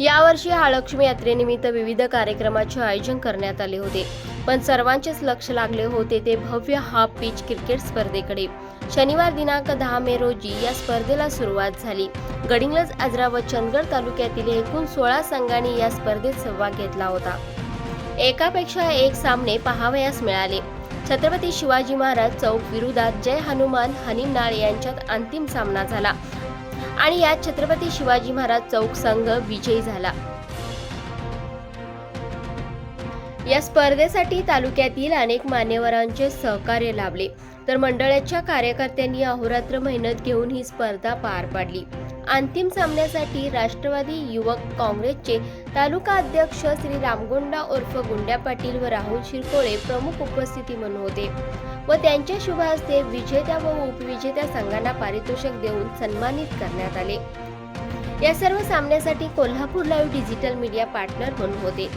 यावर्षी महालक्ष्मी यात्रेनिमित्त विविध कार्यक्रमाचे आयोजन करण्यात आले होते. पण सर्वांचेच लक्ष लागले होते ते भव्य हाफ पिच क्रिकेट स्पर्धेकडे. शनिवार दिनांक दहा मे रोजी या स्पर्धेला सुरुवात झाली. गडिंग्लज आजरा व चंदगड तालुक्यातील एकूण सोळा संघांनी या स्पर्धेत सहभाग घेतला होता. एकापेक्षा एक सामने पाहावयास मिळाले. छत्रपती शिवाजी महाराज चौक विरोधात जय हनुमान हनिमनाळ यांच्यात अंतिम सामना झाला. आणि यात छत्रपती शिवाजी महाराज चौक संघ विजयी झाला. या स्पर्धेसाठी तालुक्यातील अनेक मान्यवरांचे सहकार्य लाभले. तर मंडळाच्या कार्यकर्त्यांनी अहोरात्र मेहनत घेऊन ही स्पर्धा पार पाडली. अंतिम सामन्यासाठी राष्ट्रवादी युवक काँग्रेसचे तालुका अध्यक्ष श्री रामगोंडा उर्फ गुंड्या पाटील व राहुल शिरकोळे प्रमुख उपस्थिती म्हणून होते व त्यांच्या शुभ हस्ते विजेत्या व उपविजेत्या संघांना पारितोषिक देऊन सन्मानित करण्यात आले. या सर्व सामन्यासाठी Kolhapur live digital media partner म्हणून होते.